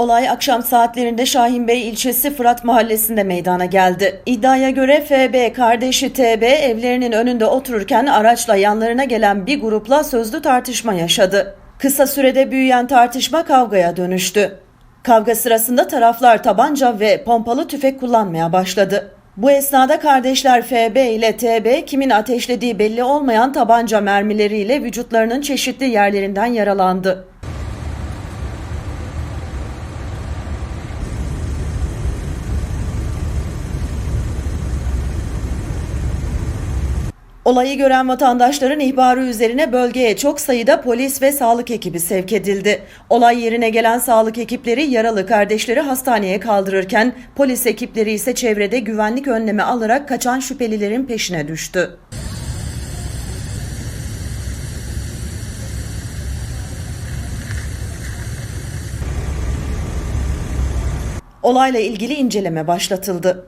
Olay akşam saatlerinde Şahinbey ilçesi Fırat mahallesinde meydana geldi. İddiaya göre FB kardeşi TB evlerinin önünde otururken araçla yanlarına gelen bir grupla sözlü tartışma yaşadı. Kısa sürede büyüyen tartışma kavgaya dönüştü. Kavga sırasında taraflar tabanca ve pompalı tüfek kullanmaya başladı. Bu esnada kardeşler FB ile TB kimin ateşlediği belli olmayan tabanca mermileriyle vücutlarının çeşitli yerlerinden yaralandı. Olayı gören vatandaşların ihbarı üzerine bölgeye çok sayıda polis ve sağlık ekibi sevk edildi. Olay yerine gelen sağlık ekipleri yaralı kardeşleri hastaneye kaldırırken polis ekipleri ise çevrede güvenlik önlemi alarak kaçan şüphelilerin peşine düştü. Olayla ilgili inceleme başlatıldı.